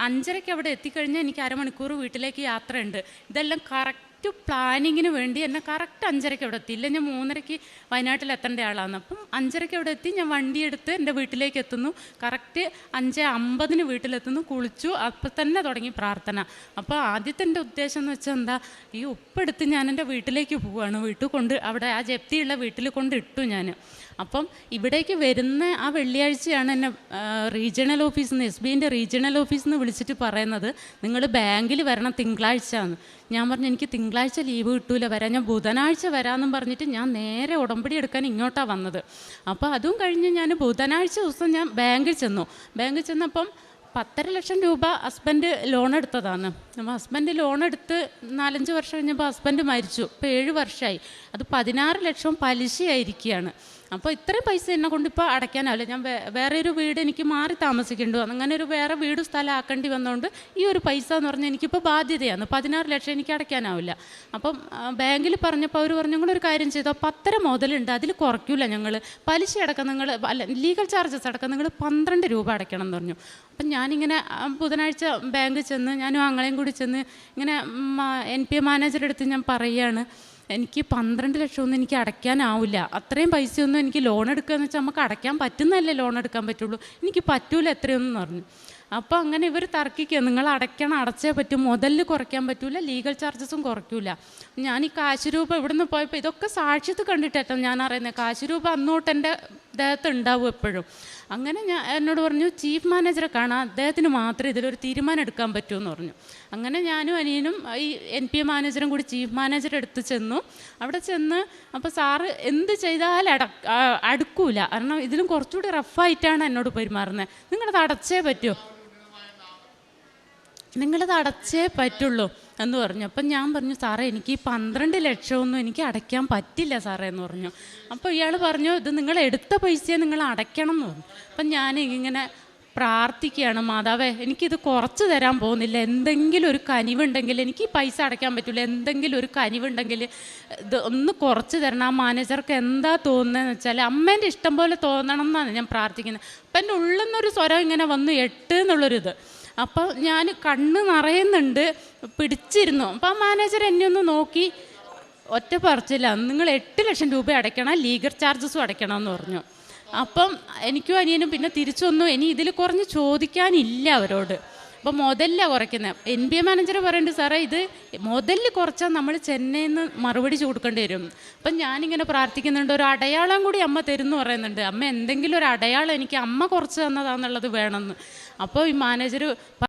അഞ്ചരയ്ക്ക് അവിടെ എത്തിക്കഴിഞ്ഞാൽ എനിക്ക് അരമണിക്കൂർ വീട്ടിലേക്ക് യാത്രയുണ്ട്. ഇതെല്ലാം കറക്റ്റ് പ്ലാനിങ്ങിന് വേണ്ടി എന്നെ കറക്റ്റ് അഞ്ചരയ്ക്ക് അവിടെ എത്തി. ഇല്ല ഞാൻ മൂന്നരയ്ക്ക് വയനാട്ടിൽ എത്തേണ്ട ആളാണ് അപ്പം അഞ്ചരയ്ക്ക് അവിടെ എത്തി ഞാൻ വണ്ടി എടുത്ത് എന്റെ വീട്ടിലേക്ക് എത്തുന്നു. കറക്റ്റ് അഞ്ച് അമ്പതിന് വീട്ടിലെത്തുന്നു. കുളിച്ചു. അപ്പം തന്നെ തുടങ്ങി പ്രാർത്ഥന. അപ്പോൾ ആദ്യത്തെ എന്റെ ഉദ്ദേശം എന്ന് വെച്ചാൽ എന്താ? ഈ ഉപ്പെടുത്ത് ഞാൻ എന്റെ വീട്ടിലേക്ക് പോവുകയാണ്. വീട്ടിൽ കൊണ്ട് അവിടെ ആ ജപ്തിയുള്ള വീട്ടിൽ കൊണ്ട് ഇട്ടു ഞാൻ. അപ്പം ഇവിടേക്ക് വരുന്ന ആ വെള്ളിയാഴ്ചയാണ് എന്നെ റീജിയണൽ ഓഫീസിൽ നിന്ന് എസ് ബിന്റെ റീജിയണൽ ഓഫീസിൽ നിന്ന് വിളിച്ചിട്ട് പറയുന്നത് നിങ്ങൾ ബാങ്കിൽ വരണം തിങ്കളാഴ്ച എന്ന്. ഞാൻ പറഞ്ഞു എനിക്ക് തിങ്കളാഴ്ച ലീവ് കിട്ടൂല വരാം ഞാൻ ബുധനാഴ്ച വരാമെന്നും പറഞ്ഞിട്ട് ഞാൻ നേരെ ഉടമ്പടി എടുക്കാൻ ഇങ്ങോട്ടാണ് വന്നത്. അപ്പോൾ അതും കഴിഞ്ഞ് ഞാൻ ബുധനാഴ്ച ദിവസം ഞാൻ ബാങ്കിൽ ചെന്നു. ബാങ്കിൽ ചെന്നപ്പം പത്തര ലക്ഷം രൂപ ഹസ്ബൻഡ് ലോൺ എടുത്തതാണ്. അപ്പോൾ ഹസ്ബൻഡ് ലോൺ എടുത്ത് നാലഞ്ച് വർഷം കഴിഞ്ഞപ്പോൾ ഹസ്ബൻഡ് മരിച്ചു. ഇപ്പോൾ ഏഴ് വർഷമായി അത് പതിനാറ് ലക്ഷം പലിശയായിരിക്കുകയാണ്. അപ്പോൾ ഇത്രയും പൈസ എന്നെ കൊണ്ട് ഇപ്പോൾ അടയ്ക്കാനാവില്ല. ഞാൻ വേറെ ഒരു വീട് എനിക്ക് മാറി താമസിക്കേണ്ടി വന്നു. അങ്ങനെ ഒരു വേറെ വീട് സ്ഥലം ആക്കേണ്ടി വന്നതുകൊണ്ട് ഈ ഒരു പൈസ എന്ന് പറഞ്ഞാൽ എനിക്കിപ്പോൾ ബാധ്യതയാണ്. പതിനാറ് ലക്ഷം എനിക്ക് അടയ്ക്കാനാവില്ല. അപ്പം ബാങ്കിൽ പറഞ്ഞപ്പോൾ അവർ പറഞ്ഞു ഒരു കാര്യം ചെയ്തോ പത്തര മുതലുണ്ട്. അതിൽ കുറയ്ക്കില്ല ഞങ്ങൾ പലിശ അടക്കം നിങ്ങൾ അല്ല ലീഗൽ ചാർജസ് അടക്കം നിങ്ങൾ പന്ത്രണ്ട് രൂപ അടയ്ക്കണം എന്ന് പറഞ്ഞു. അപ്പം ഞാനിങ്ങനെ ബുധനാഴ്ച ബാങ്കിൽ ചെന്ന് ഞാനും ആങ്ങളെയും കൂടി ചെന്ന് ഇങ്ങനെ എൻ പി എ മാനേജറെടുത്ത് ഞാൻ പറയുകയാണ്. എനിക്ക് പന്ത്രണ്ട് ലക്ഷമൊന്നും എനിക്ക് അടയ്ക്കാനാവില്ല. അത്രയും പൈസയൊന്നും എനിക്ക് ലോൺ എടുക്കുക എന്ന് വെച്ചാൽ നമുക്ക് അടയ്ക്കാൻ പറ്റുന്നതല്ലേ ലോൺ എടുക്കാൻ പറ്റുള്ളൂ. എനിക്ക് പറ്റൂല എത്രയൊന്നും പറഞ്ഞു. അപ്പോൾ അങ്ങനെ ഇവർ തർക്കിക്കുക നിങ്ങൾ അടയ്ക്കണം അടച്ചേ പറ്റും. മുതലിൽ കുറയ്ക്കാൻ പറ്റൂല ലീഗൽ ചാർജസും കുറയ്ക്കൂല. ഞാൻ ഈ കാശ് രൂപ ഇവിടുന്ന് പോയപ്പോൾ ഇതൊക്കെ സാക്ഷ്യത്ത് കണ്ടിട്ടേട്ടോ ഞാൻ അറിയുന്നത് കാശ് രൂപ അന്നോട്ട് എന്റെ ദേഹത്ത് ഉണ്ടാവും എപ്പോഴും. അങ്ങനെ ഞാൻ എന്നോട് പറഞ്ഞു ചീഫ് മാനേജറെ കാണാൻ അദ്ദേഹത്തിന് മാത്രമേ ഇതിലൊരു തീരുമാനം എടുക്കാൻ പറ്റൂ എന്ന് പറഞ്ഞു. അങ്ങനെ ഞാനും അനിയനും ഈ എൻ പി എ മാനേജറും കൂടി ചീഫ് മാനേജറെ അടുത്ത് ചെന്നു. അവിടെ ചെന്ന് അപ്പോൾ സാറ് എന്ത് ചെയ്താലും അട അടുക്കൂല. കാരണം ഇതിലും കുറച്ചുകൂടി റഫായിട്ടാണ് എന്നോട് പെരുമാറുന്നത് നിങ്ങളത് അടച്ചേ പറ്റുമോ നിങ്ങളത് അടച്ചേ പറ്റുള്ളൂ. എന്ന് പറഞ്ഞു. അപ്പം ഞാൻ പറഞ്ഞു സാറേ എനിക്ക് ഈ പന്ത്രണ്ട് ലക്ഷമൊന്നും എനിക്ക് അടയ്ക്കാൻ പറ്റില്ല സാറേ എന്ന് പറഞ്ഞു. അപ്പോൾ ഇയാൾ പറഞ്ഞു ഇത് നിങ്ങൾ എടുത്ത പൈസയെ നിങ്ങൾ അടയ്ക്കണം എന്ന് പറഞ്ഞു. അപ്പം ഞാൻ ഇങ്ങനെ പ്രാർത്ഥിക്കുകയാണ് മാതാവേ എനിക്കിത് കുറച്ച് തരാൻ പോകുന്നില്ല. എന്തെങ്കിലും ഒരു കനിവുണ്ടെങ്കിൽ എനിക്ക് ഈ പൈസ അടയ്ക്കാൻ പറ്റില്ല. എന്തെങ്കിലും ഒരു കനിവുണ്ടെങ്കിൽ ഇത് ഒന്ന് കുറച്ച് തരണം. ആ മാനേജർക്ക് എന്താ തോന്നുന്നതെന്ന് വെച്ചാൽ അമ്മേന്റെ ഇഷ്ടം പോലെ തോന്നണം എന്നാണ് ഞാൻ പ്രാർത്ഥിക്കുന്നത്. അപ്പം എന്റെ ഉള്ളിൽ നിന്നൊരു സ്വരം ഇങ്ങനെ വന്നു എട്ട് എന്നുള്ളൊരിത്. അപ്പോൾ ഞാൻ കണ്ണ് നിറയുന്നുണ്ട് പിടിച്ചിരുന്നു. അപ്പോൾ ആ മാനേജർ എന്നെ ഒന്ന് നോക്കി. ഒറ്റ പറച്ചില്ല നിങ്ങൾ എട്ട് ലക്ഷം രൂപ അടയ്ക്കണം ലീഗൽ ചാർജസും അടയ്ക്കണം എന്ന് പറഞ്ഞു. അപ്പം എനിക്കും അനിയനും പിന്നെ തിരിച്ചൊന്നും ഇനി ഇതിൽ കുറഞ്ഞ് ചോദിക്കാനില്ല അവരോട്. അപ്പോൾ മുതലില്ല കുറയ്ക്കുന്നത് എൻ ബി എ മാനേജർ പറയുന്നുണ്ട് സാറേ ഇത് മുതലിൽ കുറച്ചാൽ നമ്മൾ ചെന്നൈയിൽ നിന്ന് മറുപടി കൊടുക്കേണ്ടി വരും. അപ്പം ഞാനിങ്ങനെ പ്രാർത്ഥിക്കുന്നുണ്ട് ഒരു അടയാളം കൂടി അമ്മ തരുന്നു പറയുന്നുണ്ട്. അമ്മ എന്തെങ്കിലും ഒരു അടയാളം എനിക്ക് അമ്മ കുറച്ച് തന്നതാന്നുള്ളത് വേണമെന്ന്. അപ്പോൾ ഈ മാനേജർ